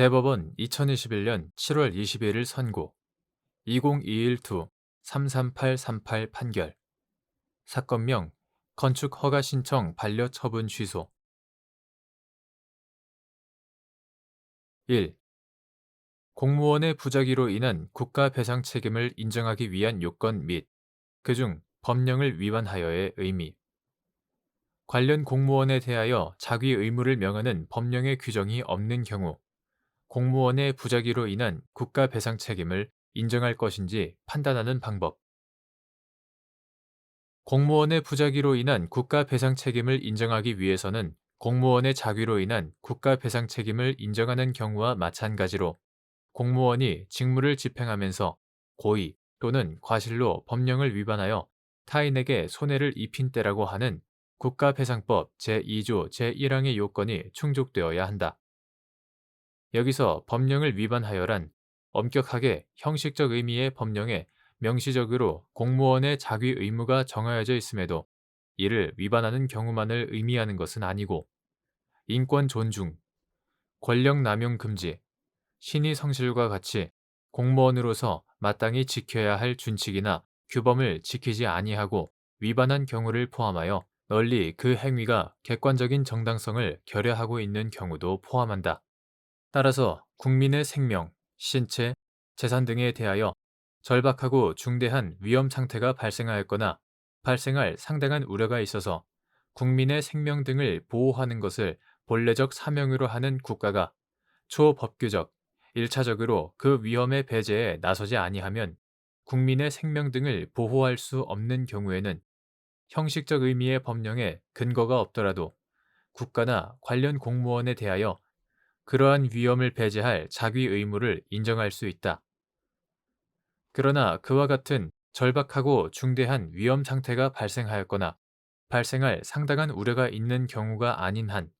대법원 2021년 7월 22일 선고. 2021-2-33838 판결. 사건명 건축 허가 신청 반려 처분 취소. 1. 공무원의 부작위로 인한 국가 배상 책임을 인정하기 위한 요건 및 그중 법령을 위반하여의 의미. 관련 공무원에 대하여 자기 의무를 명하는 법령의 규정이 없는 경우 공무원의 부작위로 인한 국가 배상 책임을 인정할 것인지 판단하는 방법. 공무원의 부작위로 인한 국가 배상 책임을 인정하기 위해서는 공무원의 자귀로 인한 국가 배상 책임을 인정하는 경우와 마찬가지로 공무원이 직무를 집행하면서 고의 또는 과실로 법령을 위반하여 타인에게 손해를 입힌 때라고 하는 국가배상법 제2조 제1항의 요건이 충족되어야 한다. 여기서 법령을 위반하여란 엄격하게 형식적 의미의 법령에 명시적으로 공무원의 자기 의무가 정하여져 있음에도 이를 위반하는 경우만을 의미하는 것은 아니고 인권 존중, 권력 남용 금지, 신의 성실과 같이 공무원으로서 마땅히 지켜야 할 준칙이나 규범을 지키지 아니하고 위반한 경우를 포함하여 널리 그 행위가 객관적인 정당성을 결여하고 있는 경우도 포함한다. 따라서 국민의 생명, 신체, 재산 등에 대하여 절박하고 중대한 위험 상태가 발생하였거나 발생할 상당한 우려가 있어서 국민의 생명 등을 보호하는 것을 본래적 사명으로 하는 국가가 초법규적, 일차적으로 그 위험의 배제에 나서지 아니하면 국민의 생명 등을 보호할 수 없는 경우에는 형식적 의미의 법령에 근거가 없더라도 국가나 관련 공무원에 대하여 그러한 위험을 배제할 자기 의무를 인정할 수 있다. 그러나 그와 같은 절박하고 중대한 위험 상태가 발생하였거나 발생할 상당한 우려가 있는 경우가 아닌 한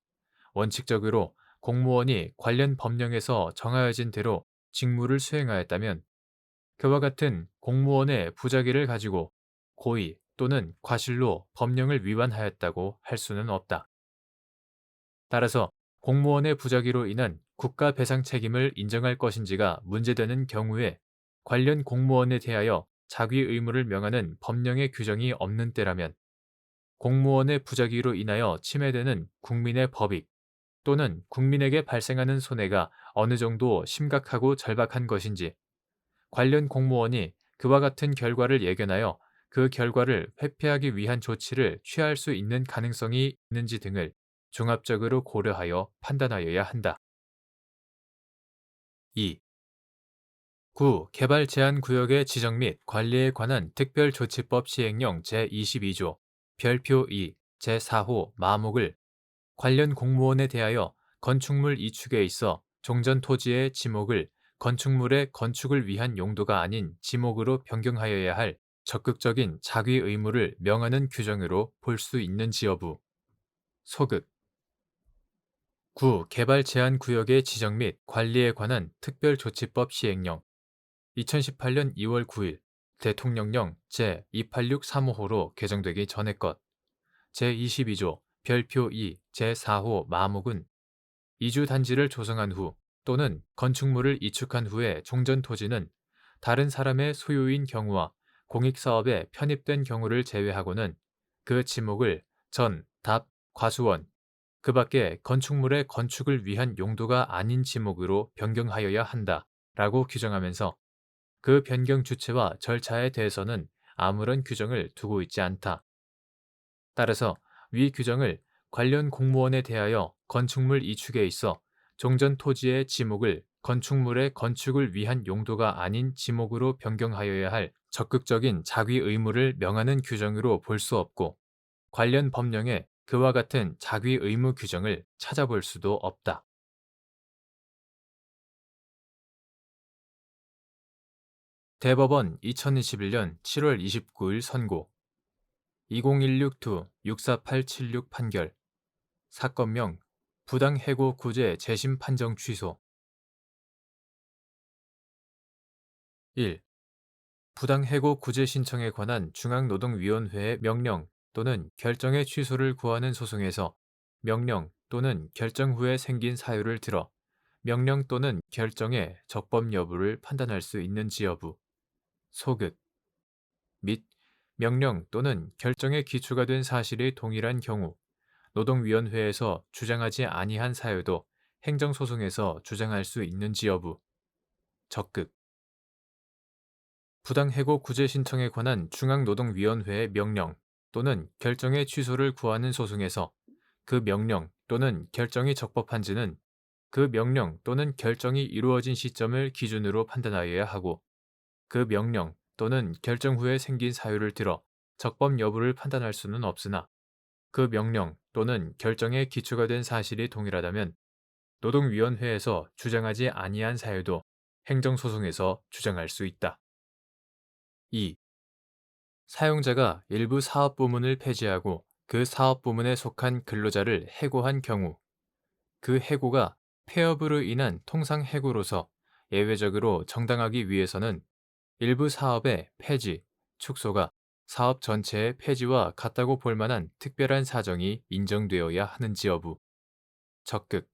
원칙적으로 공무원이 관련 법령에서 정하여진 대로 직무를 수행하였다면 그와 같은 공무원의 부작위를 가지고 고의 또는 과실로 법령을 위반하였다고 할 수는 없다. 따라서 공무원의 부작위로 인한 국가 배상 책임을 인정할 것인지가 문제되는 경우에 관련 공무원에 대하여 자기 의무를 명하는 법령의 규정이 없는 때라면 공무원의 부작위로 인하여 침해되는 국민의 법익 또는 국민에게 발생하는 손해가 어느 정도 심각하고 절박한 것인지 관련 공무원이 그와 같은 결과를 예견하여 그 결과를 회피하기 위한 조치를 취할 수 있는 가능성이 있는지 등을 종합적으로 고려하여 판단하여야 한다. 2. 9. 개발 제한 구역의 지정 및 관리에 관한 특별조치법 시행령 제22조 별표 2 제4호 마목을 관련 공무원에 대하여 건축물 이축에 있어 종전 토지의 지목을 건축물의 건축을 위한 용도가 아닌 지목으로 변경하여야 할 적극적인 자기 의무를 명하는 규정으로 볼 수 있는지 여부. 소극 9. 개발 제한 구역의 지정 및 관리에 관한 특별조치법 시행령 2018년 2월 9일 대통령령 제2863호로 개정되기 전의 것 제22조 별표 2 제4호 마목은 이주 단지를 조성한 후 또는 건축물을 이축한 후에 종전 토지는 다른 사람의 소유인 경우와 공익사업에 편입된 경우를 제외하고는 그 지목을 전, 답, 과수원, 그 밖에 건축물의 건축을 위한 용도가 아닌 지목으로 변경하여야 한다 라고 규정하면서 그 변경 주체와 절차에 대해서는 아무런 규정을 두고 있지 않다. 따라서 위 규정을 관련 공무원에 대하여 건축물 이축에 있어 종전 토지의 지목을 건축물의 건축을 위한 용도가 아닌 지목으로 변경하여야 할 적극적인 자기 의무를 명하는 규정으로 볼 수 없고 관련 법령에 그와 같은 자기 의무 규정을 찾아볼 수도 없다. 대법원 2021년 7월 29일 선고 2016-2-64876 판결 사건명 부당해고 구제 재심 판정 취소 1. 부당해고 구제 신청에 관한 중앙노동위원회의 명령 또는 결정의 취소를 구하는 소송에서 명령 또는 결정 후에 생긴 사유를 들어 명령 또는 결정의 적법 여부를 판단할 수 있는지 여부, 소극, 및 명령 또는 결정의 기초가 된 사실이 동일한 경우 노동위원회에서 주장하지 아니한 사유도 행정소송에서 주장할 수 있는지 여부, 적극, 부당해고 구제 신청에 관한 중앙노동위원회의 명령 또는 결정의 취소를 구하는 소송에서 그 명령 또는 결정이 적법한지는 그 명령 또는 결정이 이루어진 시점을 기준으로 판단하여야 하고 그 명령 또는 결정 후에 생긴 사유를 들어 적법 여부를 판단할 수는 없으나 그 명령 또는 결정의 기초가 된 사실이 동일하다면 노동위원회에서 주장하지 아니한 사유도 행정소송에서 주장할 수 있다. 2. 사용자가 일부 사업 부문을 폐지하고 그 사업 부문에 속한 근로자를 해고한 경우 그 해고가 폐업으로 인한 통상 해고로서 예외적으로 정당하기 위해서는 일부 사업의 폐지, 축소가 사업 전체의 폐지와 같다고 볼 만한 특별한 사정이 인정되어야 하는지 여부, 적극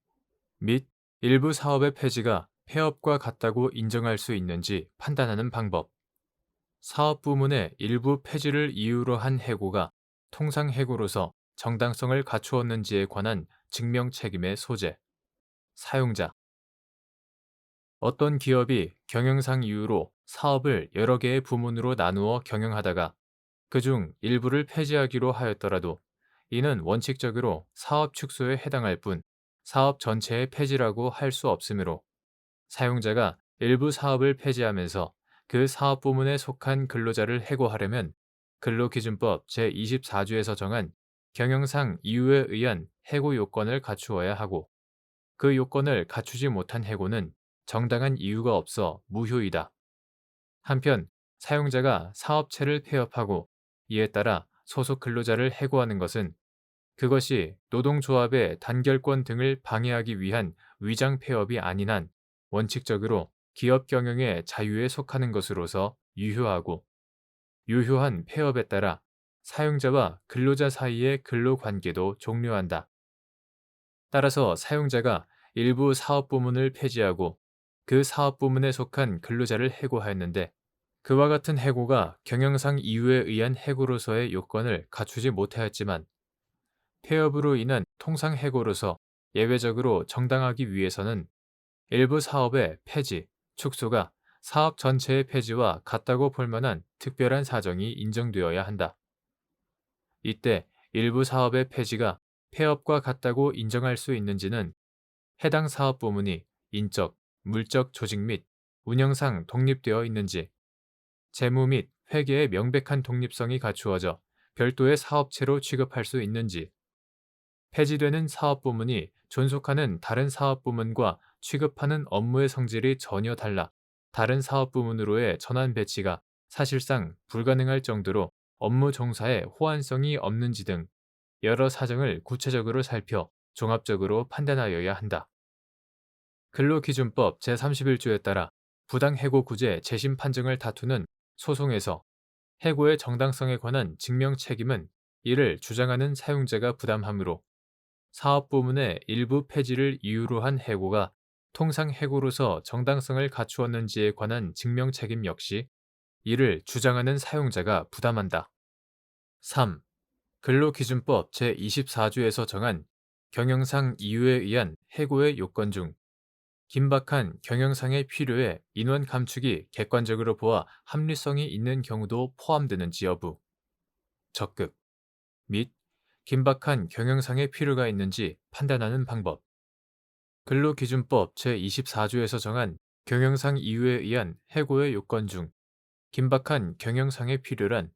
및 일부 사업의 폐지가 폐업과 같다고 인정할 수 있는지 판단하는 방법, 사업 부문의 일부 폐지를 이유로 한 해고가 통상 해고로서 정당성을 갖추었는지에 관한 증명 책임의 소재, 사용자. 어떤 기업이 경영상 이유로 사업을 여러 개의 부문으로 나누어 경영하다가 그중 일부를 폐지하기로 하였더라도 이는 원칙적으로 사업 축소에 해당할 뿐 사업 전체의 폐지라고 할 수 없으므로 사용자가 일부 사업을 폐지하면서 그 사업 부문에 속한 근로자를 해고하려면 근로기준법 제24조에서 정한 경영상 이유에 의한 해고 요건을 갖추어야 하고 그 요건을 갖추지 못한 해고는 정당한 이유가 없어 무효이다. 한편 사용자가 사업체를 폐업하고 이에 따라 소속 근로자를 해고하는 것은 그것이 노동조합의 단결권 등을 방해하기 위한 위장 폐업이 아닌 한 원칙적으로 기업 경영의 자유에 속하는 것으로서 유효하고 유효한 폐업에 따라 사용자와 근로자 사이의 근로 관계도 종료한다. 따라서 사용자가 일부 사업 부문을 폐지하고 그 사업 부문에 속한 근로자를 해고하였는데 그와 같은 해고가 경영상 이유에 의한 해고로서의 요건을 갖추지 못하였지만 폐업으로 인한 통상 해고로서 예외적으로 정당하기 위해서는 일부 사업의 폐지, 축소가 사업 전체의 폐지와 같다고 볼 만한 특별한 사정이 인정되어야 한다. 이때 일부 사업의 폐지가 폐업과 같다고 인정할 수 있는지는 해당 사업 부문이 인적, 물적 조직 및 운영상 독립되어 있는지, 재무 및 회계의 명백한 독립성이 갖추어져 별도의 사업체로 취급할 수 있는지, 폐지되는 사업 부문이 존속하는 다른 사업 부문과 취급하는 업무의 성질이 전혀 달라 다른 사업 부문으로의 전환 배치가 사실상 불가능할 정도로 업무 종사에 호환성이 없는지 등 여러 사정을 구체적으로 살펴 종합적으로 판단하여야 한다. 근로기준법 제31조에 따라 부당해고 구제 재심 판정을 다투는 소송에서 해고의 정당성에 관한 증명 책임은 이를 주장하는 사용자가 부담하므로 사업 부문의 일부 폐지를 이유로 한 해고가 통상 해고로서 정당성을 갖추었는지에 관한 증명 책임 역시 이를 주장하는 사용자가 부담한다. 3. 근로기준법 제24조에서 정한 경영상 이유에 의한 해고의 요건 중 긴박한 경영상의 필요에 인원 감축이 객관적으로 보아 합리성이 있는 경우도 포함되는지 여부, 적극 및 긴박한 경영상의 필요가 있는지 판단하는 방법, 근로기준법 제24조에서 정한 경영상 이유에 의한 해고의 요건 중 긴박한 경영상의 필요란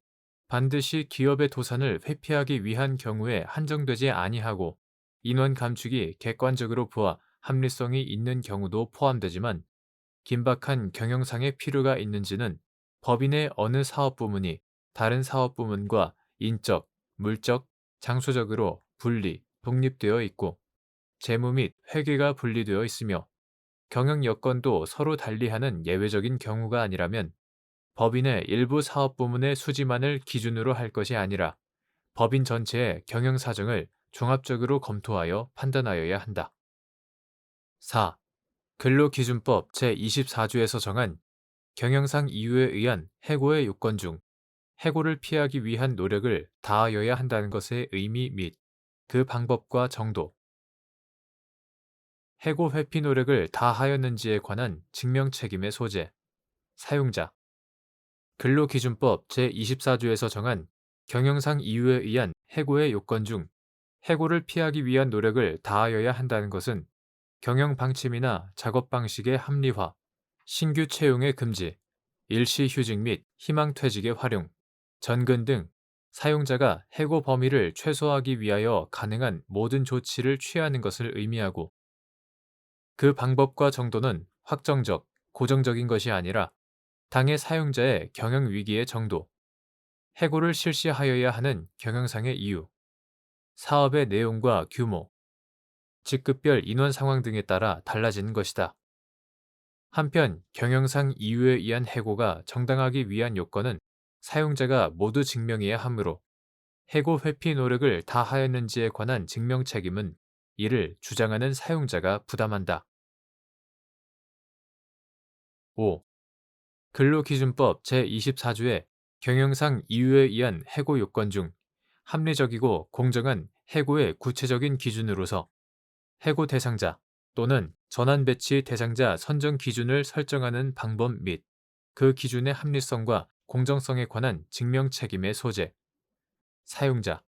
반드시 기업의 도산을 회피하기 위한 경우에 한정되지 아니하고 인원 감축이 객관적으로 보아 합리성이 있는 경우도 포함되지만 긴박한 경영상의 필요가 있는지는 법인의 어느 사업 부문이 다른 사업 부문과 인적, 물적, 장소적으로 분리, 독립되어 있고 재무 및 회계가 분리되어 있으며 경영 여건도 서로 달리하는 예외적인 경우가 아니라면 법인의 일부 사업 부문의 수지만을 기준으로 할 것이 아니라 법인 전체의 경영 사정을 종합적으로 검토하여 판단하여야 한다. 4. 근로기준법 제24조에서 정한 경영상 이유에 의한 해고의 요건 중 해고를 피하기 위한 노력을 다하여야 한다는 것의 의미 및 그 방법과 정도, 해고 회피 노력을 다하였는지에 관한 증명 책임의 소재, 사용자, 근로기준법 제24조에서 정한 경영상 이유에 의한 해고의 요건 중 해고를 피하기 위한 노력을 다하여야 한다는 것은 경영 방침이나 작업 방식의 합리화, 신규 채용의 금지, 일시 휴직 및 희망 퇴직의 활용, 전근 등 사용자가 해고 범위를 최소화하기 위하여 가능한 모든 조치를 취하는 것을 의미하고 그 방법과 정도는 확정적, 고정적인 것이 아니라 당해 사용자의 경영 위기의 정도, 해고를 실시하여야 하는 경영상의 이유, 사업의 내용과 규모, 직급별 인원 상황 등에 따라 달라지는 것이다. 한편 경영상 이유에 의한 해고가 정당하기 위한 요건은 사용자가 모두 증명해야 하므로 해고 회피 노력을 다 하였는지에 관한 증명 책임은 이를 주장하는 사용자가 부담한다. 5. 근로기준법 제24조의 경영상 이유에 의한 해고 요건 중 합리적이고 공정한 해고의 구체적인 기준으로서 해고 대상자 또는 전환 배치 대상자 선정 기준을 설정하는 방법 및 그 기준의 합리성과 공정성에 관한 증명 책임의 소재, 사용자.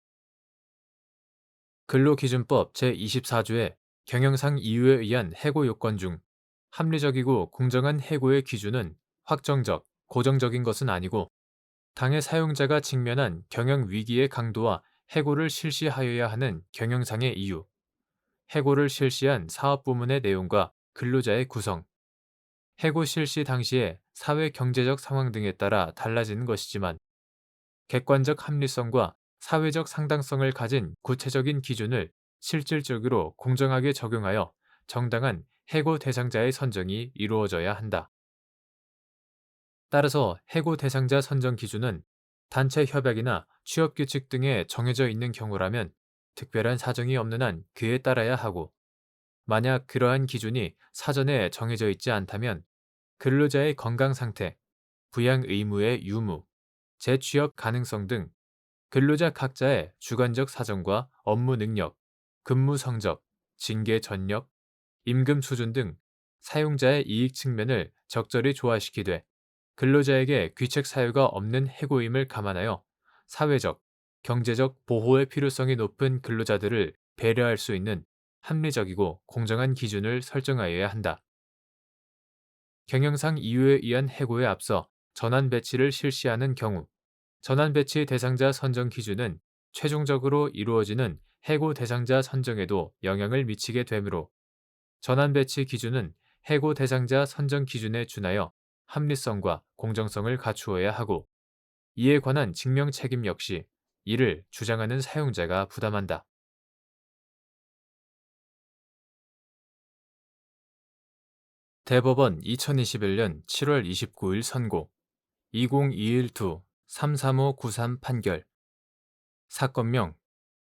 근로기준법 제24조의 경영상 이유에 의한 해고 요건 중 합리적이고 공정한 해고의 기준은 확정적, 고정적인 것은 아니고 당해 사용자가 직면한 경영 위기의 강도와 해고를 실시하여야 하는 경영상의 이유, 해고를 실시한 사업 부문의 내용과 근로자의 구성, 해고 실시 당시의 사회 경제적 상황 등에 따라 달라지는 것이지만 객관적 합리성과 사회적 상당성을 가진 구체적인 기준을 실질적으로 공정하게 적용하여 정당한 해고 대상자의 선정이 이루어져야 한다. 따라서 해고 대상자 선정 기준은 단체 협약이나 취업 규칙 등에 정해져 있는 경우라면 특별한 사정이 없는 한 그에 따라야 하고 만약 그러한 기준이 사전에 정해져 있지 않다면 근로자의 건강 상태, 부양 의무의 유무, 재취업 가능성 등 근로자 각자의 주관적 사정과 업무 능력, 근무 성적, 징계 전력, 임금 수준 등 사용자의 이익 측면을 적절히 조화시키되 근로자에게 귀책 사유가 없는 해고임을 감안하여 사회적, 경제적 보호의 필요성이 높은 근로자들을 배려할 수 있는 합리적이고 공정한 기준을 설정하여야 한다. 경영상 이유에 의한 해고에 앞서 전환 배치를 실시하는 경우 전환 배치 대상자 선정 기준은 최종적으로 이루어지는 해고 대상자 선정에도 영향을 미치게 되므로 전환 배치 기준은 해고 대상자 선정 기준에 준하여 합리성과 공정성을 갖추어야 하고 이에 관한 증명 책임 역시 이를 주장하는 사용자가 부담한다. 대법원 2021년 7월 29일 선고 2021-2-33593 판결 사건명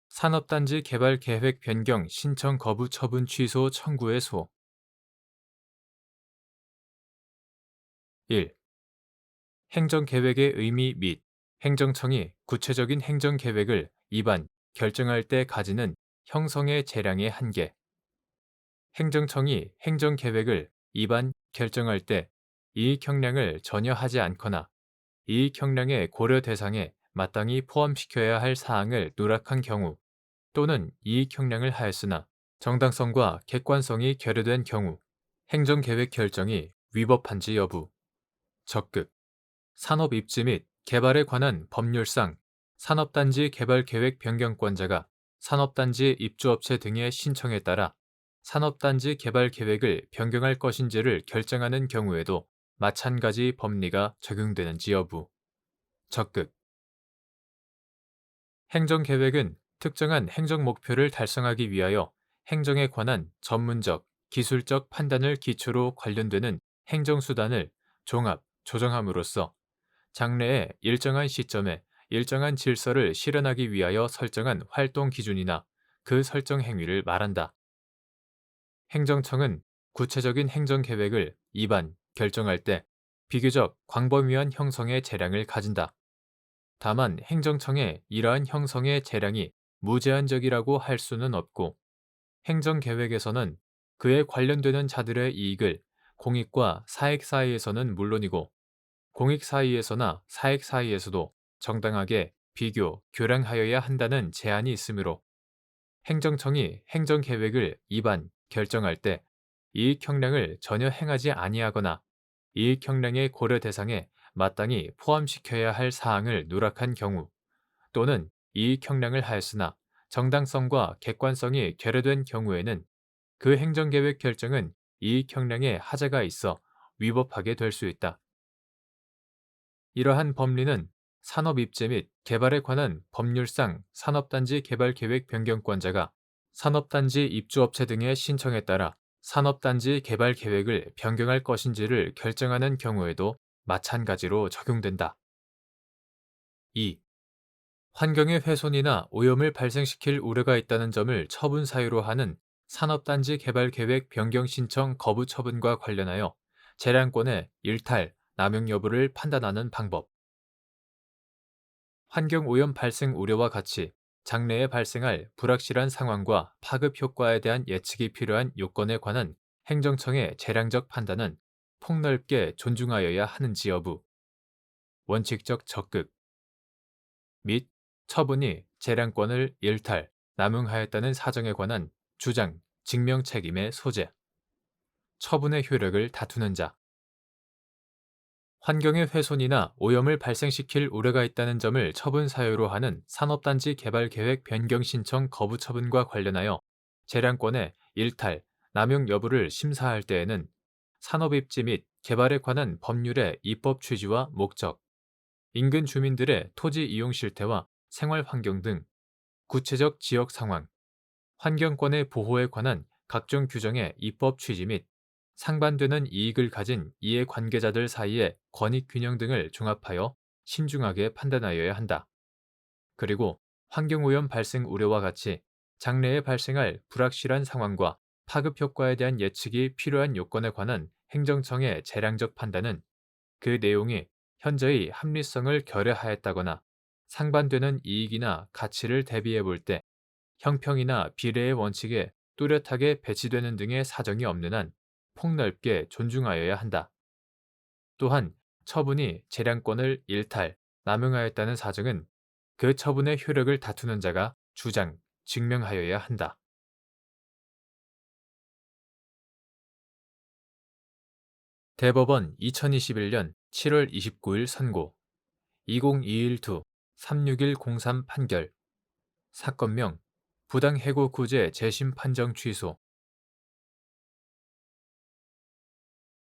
산업단지 개발 계획 변경 신청 거부 처분 취소 청구의 소 1. 행정계획의 의미 및 행정청이 구체적인 행정계획을 입안, 결정할 때 가지는 형성의 재량의 한계. 행정청이 행정계획을 입안, 결정할 때 이익 형량을 전혀 하지 않거나 이익 형량의 고려 대상에 마땅히 포함시켜야 할 사항을 누락한 경우 또는 이익 형량을 하였으나 정당성과 객관성이 결여된 경우 행정계획 결정이 위법한지 여부. 적극. 산업 입지 및 개발에 관한 법률상 산업단지 개발계획 변경권자가 산업단지 입주업체 등의 신청에 따라 산업단지 개발 계획을 변경할 것인지를 결정하는 경우에도 마찬가지 법리가 적용되는지 여부. 적극. 행정계획은 특정한 행정 목표를 달성하기 위하여 행정에 관한 전문적, 기술적 판단을 기초로 관련되는 행정수단을 종합, 조정함으로써 장래의 일정한 시점에 일정한 질서를 실현하기 위하여 설정한 활동 기준이나 그 설정 행위를 말한다. 행정청은 구체적인 행정 계획을 입안, 결정할 때 비교적 광범위한 형성의 재량을 가진다. 다만 행정청에 이러한 형성의 재량이 무제한적이라고 할 수는 없고 행정 계획에서는 그에 관련되는 자들의 이익을 공익과 사익 사이에서는 물론이고 공익 사이에서나 사익 사이에서도 정당하게 비교, 교량하여야 한다는 제한이 있으므로 행정청이 행정 계획을 입안, 결정할 때 이익 형량을 전혀 행하지 아니하거나 이익 형량의 고려 대상에 마땅히 포함시켜야 할 사항을 누락한 경우 또는 이익 형량을 하였으나 정당성과 객관성이 결여된 경우에는 그 행정계획 결정은 이익 형량에 하자가 있어 위법하게 될 수 있다. 이러한 법리는 산업입지 및 개발에 관한 법률상 산업단지 개발계획 변경권자가 산업단지 입주업체 등의 신청에 따라 산업단지 개발 계획을 변경할 것인지를 결정하는 경우에도 마찬가지로 적용된다. 2. 환경의 훼손이나 오염을 발생시킬 우려가 있다는 점을 처분 사유로 하는 산업단지 개발 계획 변경 신청 거부 처분과 관련하여 재량권의 일탈, 남용 여부를 판단하는 방법. 환경 오염 발생 우려와 같이 장래에 발생할 불확실한 상황과 파급 효과에 대한 예측이 필요한 요건에 관한 행정청의 재량적 판단은 폭넓게 존중하여야 하는지 여부, 원칙적 적극, 및 처분이 재량권을 일탈, 남용하였다는 사정에 관한 주장, 증명 책임의 소재, 처분의 효력을 다투는 자, 환경의 훼손이나 오염을 발생시킬 우려가 있다는 점을 처분 사유로 하는 산업단지 개발 계획 변경 신청 거부 처분과 관련하여 재량권의 일탈, 남용 여부를 심사할 때에는 산업 입지 및 개발에 관한 법률의 입법 취지와 목적, 인근 주민들의 토지 이용 실태와 생활 환경 등 구체적 지역 상황, 환경권의 보호에 관한 각종 규정의 입법 취지 및 상반되는 이익을 가진 이해 관계자들 사이의 권익 균형 등을 종합하여 신중하게 판단하여야 한다. 그리고 환경오염 발생 우려와 같이 장래에 발생할 불확실한 상황과 파급 효과에 대한 예측이 필요한 요건에 관한 행정청의 재량적 판단은 그 내용이 현재의 합리성을 결여하였다거나 상반되는 이익이나 가치를 대비해 볼 때 형평이나 비례의 원칙에 뚜렷하게 배치되는 등의 사정이 없는 한 폭넓게 존중하여야 한다. 또한 처분이 재량권을 일탈, 남용하였다는 사정은 그 처분의 효력을 다투는 자가 주장, 증명하여야 한다. 대법원 2021년 7월 29일 선고 2021-2-36103 판결 사건명 부당해고 구제 재심 판정 취소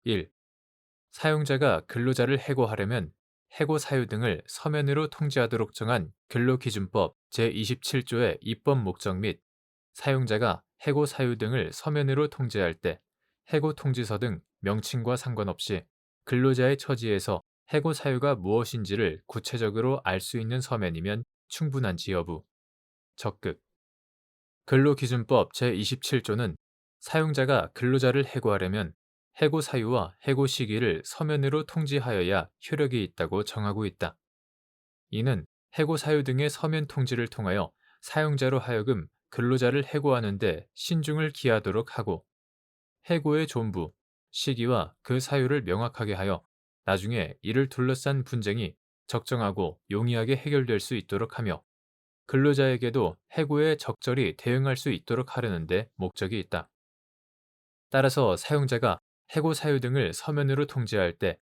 1. 사용자가 근로자를 해고하려면 해고 사유 등을 서면으로 통지하도록 정한 근로기준법 제27조의 입법 목적 및 사용자가 해고 사유 등을 서면으로 통지할 때 해고 통지서 등 명칭과 상관없이 근로자의 처지에서 해고 사유가 무엇인지를 구체적으로 알 수 있는 서면이면 충분한지 여부. 적극. 근로기준법 제27조는 사용자가 근로자를 해고하려면 해고 사유와 해고 시기를 서면으로 통지하여야 효력이 있다고 정하고 있다. 이는 해고 사유 등의 서면 통지를 통하여 사용자로 하여금 근로자를 해고하는데 신중을 기하도록 하고 해고의 존부, 시기와 그 사유를 명확하게 하여 나중에 이를 둘러싼 분쟁이 적정하고 용이하게 해결될 수 있도록 하며 근로자에게도 해고에 적절히 대응할 수 있도록 하려는데 목적이 있다. 따라서 사용자가 해고 사유 등을 서면으로 통지할 때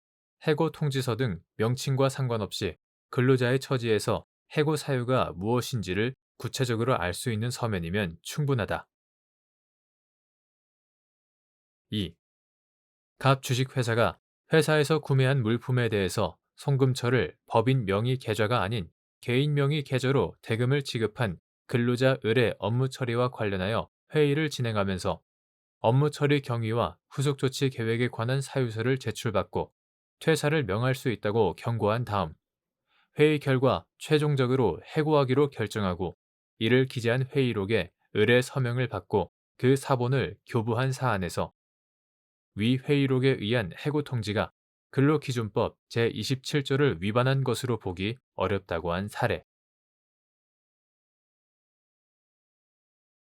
해고 통지서 등 명칭과 상관없이 근로자의 처지에서 해고 사유가 무엇인지를 구체적으로 알 수 있는 서면이면 충분하다. 2. 갑 주식회사가 회사에서 구매한 물품에 대해서 송금처를 법인 명의 계좌가 아닌 개인 명의 계좌로 대금을 지급한 근로자 의뢰 업무 처리와 관련하여 회의를 진행하면서 업무 처리 경위와 후속 조치 계획에 관한 사유서를 제출받고 퇴사를 명할 수 있다고 경고한 다음 회의 결과 최종적으로 해고하기로 결정하고 이를 기재한 회의록에 의뢰 서명을 받고 그 사본을 교부한 사안에서 위 회의록에 의한 해고 통지가 근로기준법 제27조를 위반한 것으로 보기 어렵다고 한 사례.